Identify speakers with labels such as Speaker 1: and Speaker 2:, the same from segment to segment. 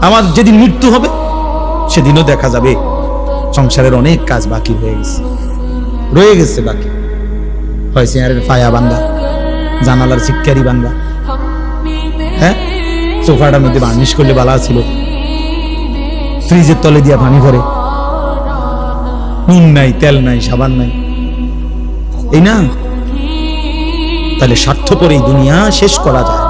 Speaker 1: আমার যেদিন মৃত্যু হবে, সেদিনও দেখা যাবে। সংসারের অনেক কাজ বাকি হয়ে গেছে। রয়ে গেছে বাকি। হয় চেয়ারের ফায়া বাঙ্গা জানালার শিক্ষারি বাঙ্গা হ্যাঁ? সোফাটার মধ্যে বার্নিশ করলে বালা ছিল। ফ্রিজের তলে দিয়া পানি ভরে। নুন নাই, তেল নাই, সাবান নাই। এই না? তাহলে স্বার্থপর এই দুনিয়া শেষ করা যায়।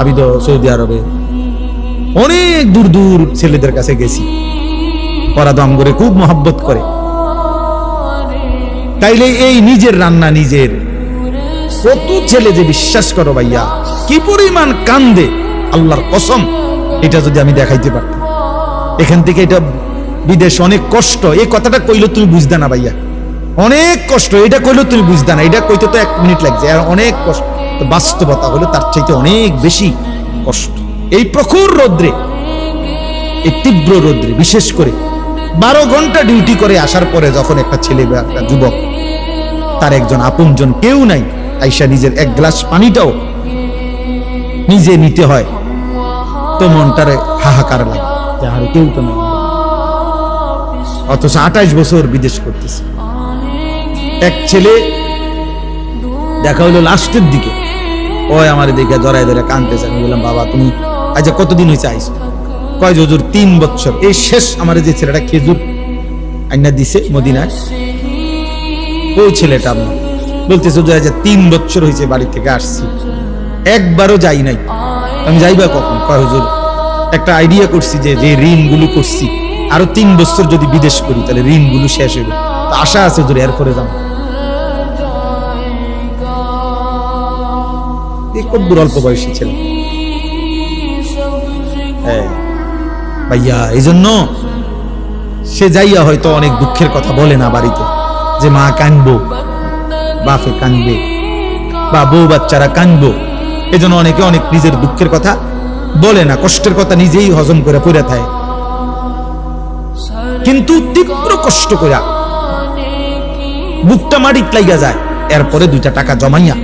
Speaker 1: আমি তো সৌদি আরবে অনেক দূর দূর ছেলেদের কাছে গেছি। ওরা দম করে খুব মহব্বত করে। তাইলে এই নিজের রান্না নিজের। কত ছেলে যে বিশ্বাস করো ভাইয়া, কি পরিমাণ কান্দে, আল্লাহর কসম, এটা যদি আমি দেখাইতে পারতাম। এখান থেকে এটা বিদেশ অনেক কষ্ট এই কথাটা কইলে তুমি বুঝতে না ভাইয়া। অনেক কষ্ট, এটা কইলে তুমি বুঝতে না, এটা কইতে তো এক মিনিট লাগছে, আর অনেক কষ্ট। বাস্তবতা হলো তার চাইতে অনেক বেশি কষ্ট। এই প্রখর রৌদ্রে, এই তীব্র রৌদ্রে, বিশেষ করে বারো ঘণ্টা ডিউটি করে আসার পরে যখন একটা ছেলে বা একটা যুবক, তার একজন আপনজন কেউ নাই, আইসা নিজের এক গ্লাস পানিটাও নিজে নিতে হয়, তো মনটারে হাহাকার লাগে। যে আর কেউ তো নাই। অথচ আঠাশ বছর বিদেশ করতেছে। এক ছেলে দেখা হলো লাস্টের দিকে। ওই আমার দেখে জড়াই ধরে কানতেছে আমি বললাম, বাবা, তুমি আচ্ছা কতদিন হয়েছে আইসো কয় জজুর তিন বছর। এই শেষ আমার যে ছেলেটা খেজুর আইনা দিছে মদিনায়, ওই ছেলেটা আমার। বলতেছে যে আজ তিন বছর হয়েছে বাড়ি থেকে আসছি। একবারও যাই নাই। আমি যাইবা কখন? কয়, হুজুর, একটা আইডিয়া করছি যে যে ঋণগুলো করছি, আরও তিন বছর যদি বিদেশ করি, তাহলে ঋণগুলো শেষ হইবে। তো আশা আছে, হুজুর, এরপরে যাব। এই খুব দূর অল্প বয়সী ছেলে। হ্যাঁ। ভাইয়া এই জন্য সে যাইয়া হয়তো অনেক দুঃখের কথা বলে না বাড়িতে, যে মা কানবো, বাপে কানবে, বা বউ বাচ্চারা কানবো। এজন্য অনেকে অনেক নিজের দুঃখের কথা বলে না, কষ্টের কথা নিজেই হজম করে পড়ে থাকে। কিন্তু তীব্র কষ্ট করা বুকটা মাটিত লাইগা যায়, এরপরে দুইটা টাকা জমাইয়া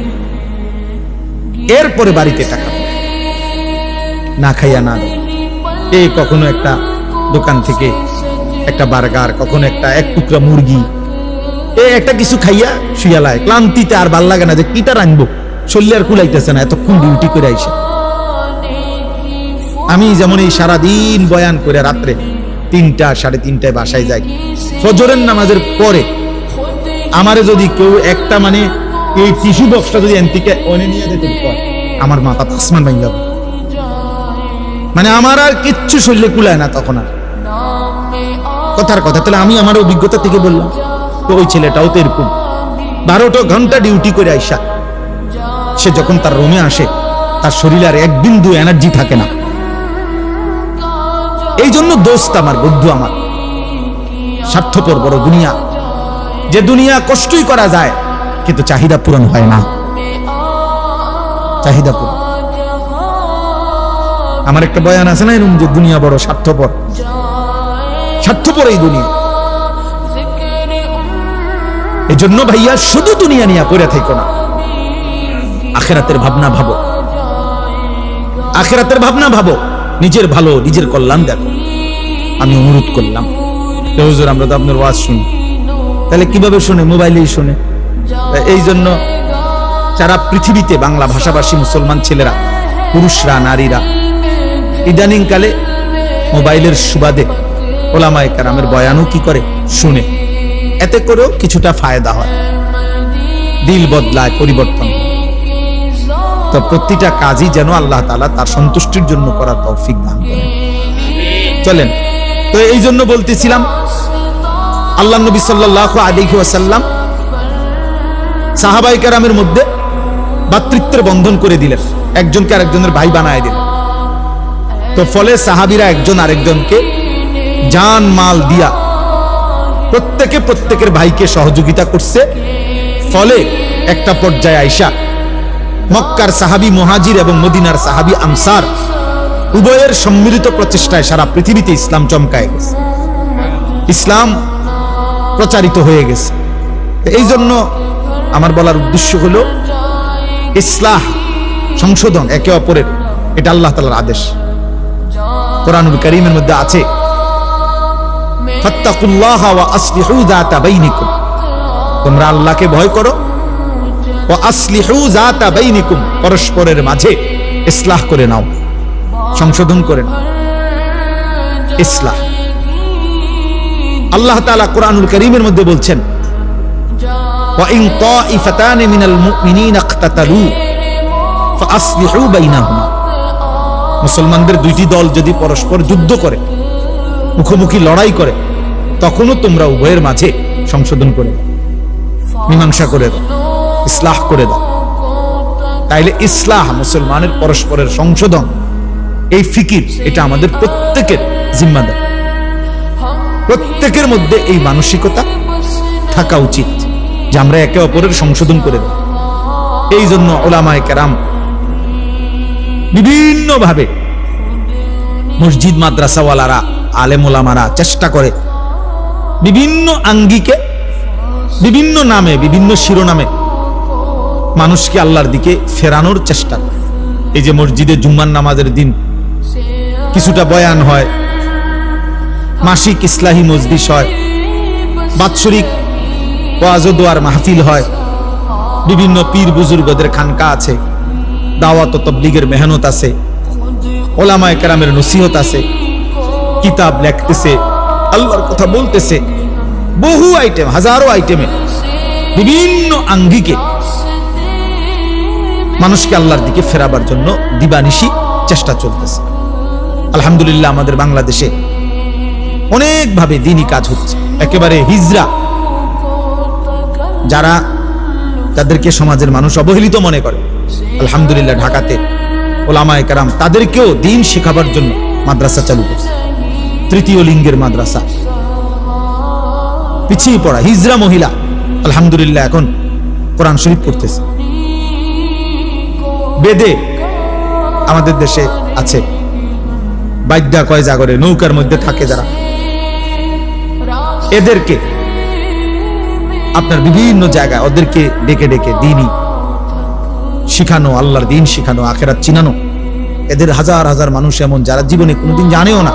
Speaker 1: এরপরে বাড়িতে টাকা না খাইয়া না এই কখনো একটা দোকান থেকে একটা বার্গার, কখনো একটা এক টুকরা মুরগি। এ একটা কিছু খাইয়া শুয়ালায় ক্লান্তিতে আর ভালো লাগে না যে কিটা রাখব শরীরে আর কুলাইতেছে না, এতক্ষণ ডিউটি করে আইসে। আমি যেমন এই সারাদিন বয়ান করে রাত্রে তিনটা, সাড়ে তিনটায় বাসায় যাই। ফজরের নামাজের পরে আমারে যদি কেউ একটা মানে এই টিস্যু বক্সটা যদি এনতিকে ওনে নিয়ে যেতে আমার মাথা আসমান ভাঙ যাবে। মানে আমার আর কিচ্ছু শরীরে কুলায় না তখন আর। কথার কথা, তাহলে আমি আমার অভিজ্ঞতা থেকে বললাম তো ওই ছেলেটাও তো এরকম। বারোটা ঘণ্টা ডিউটি করে আইসা, সে যখন তার রুমে আসে, তার শরীরে আর এক বিন্দু এনার্জি থাকে না। এই জন্য দোস্ত আমার, বন্ধু আমার, স্বার্থপর বড় দুনিয়া। যে দুনিয়া কষ্টই করা যায় কিন্তু চাহিদা পূরণ হয় না। চাহিদা পূরণ। আমার একটা বয়ান আছে না এরকম যে দুনিয়া বড় স্বার্থপর। স্বার্থপর এই দুনিয়া। এই জন্য ভাইয়া শুধু দুনিয়া নিয়ে পড়ে থাকো না। আখেরাতের ভাবনা ভাবো। আখেরাতের ভাবনা ভাবো। নিজের ভালো, নিজের কল্যাণ দেখো। আমি অনুরোধ করলাম। আমরা তো আপনার ওয়াজ শুনি। তাহলে কীভাবে শুনে? মোবাইলেই শুনে। এই জন্য যারা পৃথিবীতে বাংলা ভাষাভাষী মুসলমান ছেলেরা, পুরুষরা, নারীরা ইদানিং কালে মোবাইলের সুবাদে ওলামায় কারামের বয়ানও কি করে? শুনে। এতে করেও কিছুটা ফায়দা হয়। দিল বদলায়, পরিবর্তন তো প্রতিটা কাজই যেন আল্লাহ তাআলা তার সন্তুষ্টির জন্য করার তৌফিক দান করেন। চলেন। তো এই জন্য বলতেছিলাম, আল্লাহ নবী সাল্লাল্লাহু আলাইহি ওয়াসাল্লাম সাহাবাই কারামের মধ্যে ভাতৃত্বের বন্ধন করে দিলেন। একজনকে আরেকজনের ভাই বানায় দিলেন। তো ফলে সাহাবিরা একজন আরেকজনকে জান, মাল দিয়া প্রত্যেকে প্রত্যেকের ভাইকে সহযোগিতা করছে। ফলে একটা পর্যায়ে আইসা মক্কার সাহাবি মহাজির এবং মদিনার সাহাবি আনসার উভয়ের সম্মিলিত প্রচেষ্টায় সারা পৃথিবীতে ইসলাম চমকায় গেছে। ইসলাম প্রচারিত হয়ে গেছে। এই জন্য আমার বলার উদ্দেশ্য হলো ইসলাহ, সংশোধন, একে অপরের। এটা আল্লাহ তালার আদেশ। কোরআনুল করিমের মধ্যে আছে তোমরা আল্লাহকে ভয় করো। পরস্পরের মাঝে ইসলাহ করে নাও, সংশোধন করে নাও। ইসলাহ। আল্লাহ তাআলা কোরআনুল করিমের মধ্যে বলছেন وإن طائفتان من المؤمنين اقتتلوا فأصلحوا بينهما মুসলমানদের দুইটি দল যদি পরস্পর যুদ্ধ করে মুখোমুখি লড়াই করে তখনও তোমরা উভয়ের মাঝে সংশোধন করে দাও মীমাংসা করে দাও ইসলাহ করে দাও তাইলে ইসলাহ মুসলমানের পরস্পরের সংশোধন এই ফিকির এটা আমাদের প্রত্যেকের জিম্মাদার প্রত্যেকের মধ্যে এই মানসিকতা থাকা উচিত যে আমরা একে অপরের সংশোধন করে দেব। এই জন্য ওলামায় কেরাম বিভিন্ন ভাবে মসজিদ মাদ্রাসাওয়ালারা, আলেম ওলামারা চেষ্টা করে বিভিন্ন আঙ্গিকে, বিভিন্ন নামে, বিভিন্ন শিরোনামে মানুষকে আল্লাহর দিকে ফেরানোর চেষ্টা করে। এই যে মসজিদে জুম্মান নামাজের দিন কিছুটা বয়ান হয়, মাসিক ইসলাহী মজলিস হয়, বাৎসরিক ওয়াজ দোয়ার মাহফিল হয়। বিভিন্ন পীর বুজুর্গদের খানকা আছে। দাওয়াত তবলিগের মেহনত আছে। ওলামায় কেরামের নসিহত আছে। কিতাব লেখতেছে, আল্লাহর কথা বলতেছে। বহু আইটেম, হাজারো আইটেমে। বিভিন্ন আঙ্গিকে মানুষকে আল্লাহর দিকে ফেরাবার জন্য দিবানিশি চেষ্টা চলতেছে। আলহামদুলিল্লাহ আমাদের বাংলাদেশে অনেকভাবে দিনই কাজ হচ্ছে। একেবারে হিজরা যারা তাদেরকে সমাজের মানুষ অবহেলিত মনে করে। আলহামদুলিল্লাহ, ঢাকাতে ওলামায় কারাম তাদেরকেও দিন শেখাবার জন্য মাদ্রাসা চালু করছে। তৃতীয় লিঙ্গের মাদ্রাসা। পিছিয়ে পড়া হিজরা মহিলা, আলহামদুলিল্লাহ, এখন কোরআন শরীফ পড়তেছে। বেদে আমাদের দেশে আছে। বাদ্যা কয় জাগরে, নৌকার মধ্যে থাকে যারা। এদেরকে আপনার বিভিন্ন জায়গায় ওদেরকে ডেকে ডেকে দিনই শিখানো, আল্লাহর দিন শিখানো, আখেরাত চিনানো। এদের হাজার হাজার মানুষ এমন, যারা জীবনে কোনোদিন জানেও না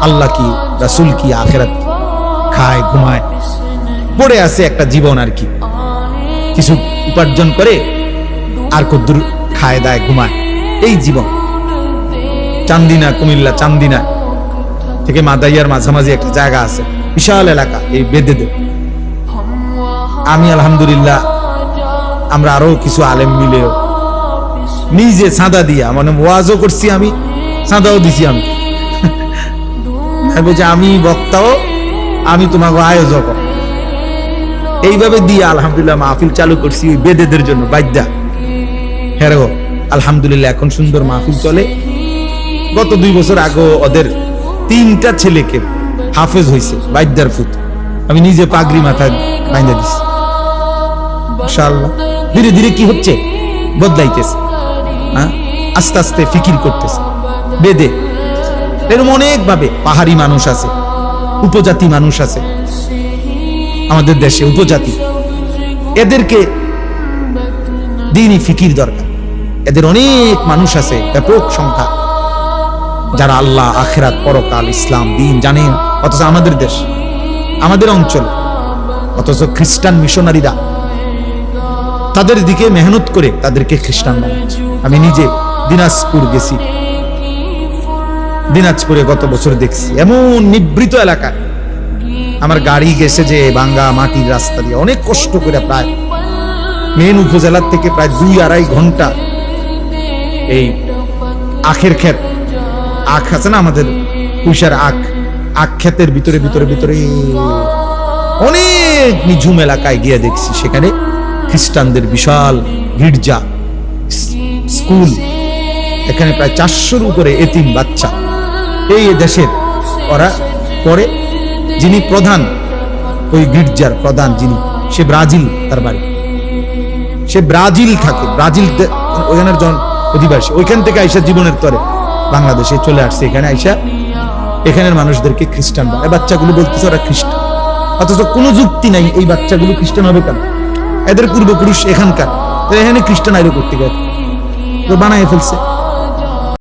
Speaker 1: আল্লাহ কি, রাসুল কি, আখেরাত খায়, ঘুমায়। পড়ে আছে একটা জীবন আর কি। কিছু উপার্জন করে আর কদ্দুর খায়, দায়, ঘুমায়। এই জীবন। চান্দিনা, কুমিল্লা, চান্দিনা থেকে মাদাইয়ার মাঝামাঝি একটা জায়গা আছে। বিশাল এলাকা, এই বেদেদের। আমি আলহামদুলিল্লাহ আমরা আরও কিছু আলেম মিলে নিজে চাঁদা দিয়া মানে ওয়াজও করছি আমি চাঁদাও দিছি আমি। বলছি, আমি বক্তাও আমি তোমাকে আয়োজক। এইভাবে দিয়ে আলহামদুলিল্লাহ মাহফিল চালু করছি বেদেদের জন্য বাদ্যা হ্যাঁ আলহামদুলিল্লাহ এখন সুন্দর মাহফিল চলে। গত দুই বছর আগে ওদের তিনটা ছেলেকে হাফেজ হয়েছে বাদ্যার ফুত আমি নিজে পাগড়ি মাথায় বাইন্দা দিছি। মাশাআল্লাহ ধীরে ধীরে কি হচ্ছে? বদলাইতেছে। হ্যাঁ? আস্তে আস্তে ফিকির করতেছে। বেদে। এরকম অনেকভাবে পাহাড়ি মানুষ আছে, উপজাতি মানুষ আছে। আমাদের দেশে উপজাতি। এদেরকে দিনই ফিকির দরকার। এদের অনেক মানুষ আছে, ব্যাপক সংখ্যা। যারা আল্লাহ, আখেরাত, পরকাল, ইসলাম, দিন, জানেন। অথচ আমাদের দেশ, আমাদের অঞ্চল, অথচ খ্রিস্টান মিশনারিরা তাদের দিকে মেহনত করে তাদেরকে খ্রিস্টান বানাচ্ছে আমি নিজে দিনাজপুর গেছি। দিনাজপুরে গত বছর দেখছি, এমন নিবৃত এলাকা। আমার গাড়ি গেছে যে ভাঙ্গা মাটির রাস্তা দিয়ে। অনেক কষ্ট করে প্রায়, মেন উপজেলার থেকে প্রায় দুই আড়াই ঘণ্টা এই আখের ক্ষেত, আখ আছে না আমাদের পুষার আখ আখ ক্ষেতের ভিতরে ভিতরে ভিতরে অনেক নিঝুম এলাকায় গিয়ে দেখছি। সেখানে খ্রিস্টানদের বিশাল গির্জা, স্কুল, এখানে প্রায় চারশোর উপরে এতিম বাচ্চা। এই দেশের ওরা পরে যিনি প্রধান, ওই গির্জার প্রধান যিনি, সে ব্রাজিল, তার বাড়ি। সে ব্রাজিল থাকে, ব্রাজিল ওইখানের জন অধিবাসী। ওইখান থেকে আইসা জীবনের তরে বাংলাদেশে চলে আসছে। এখানে আইসা এখানের মানুষদেরকে খ্রিস্টান বাচ্চাগুলো বলতেছে ওরা খ্রিস্টান। অথচ কোনো যুক্তি নাই, এই বাচ্চাগুলো খ্রিস্টান হবে কেন? এদের পূর্বপুরুষ এখানকার। এখানে খ্রিস্টান আইলো করতে গেছে বানায় ফেলছে।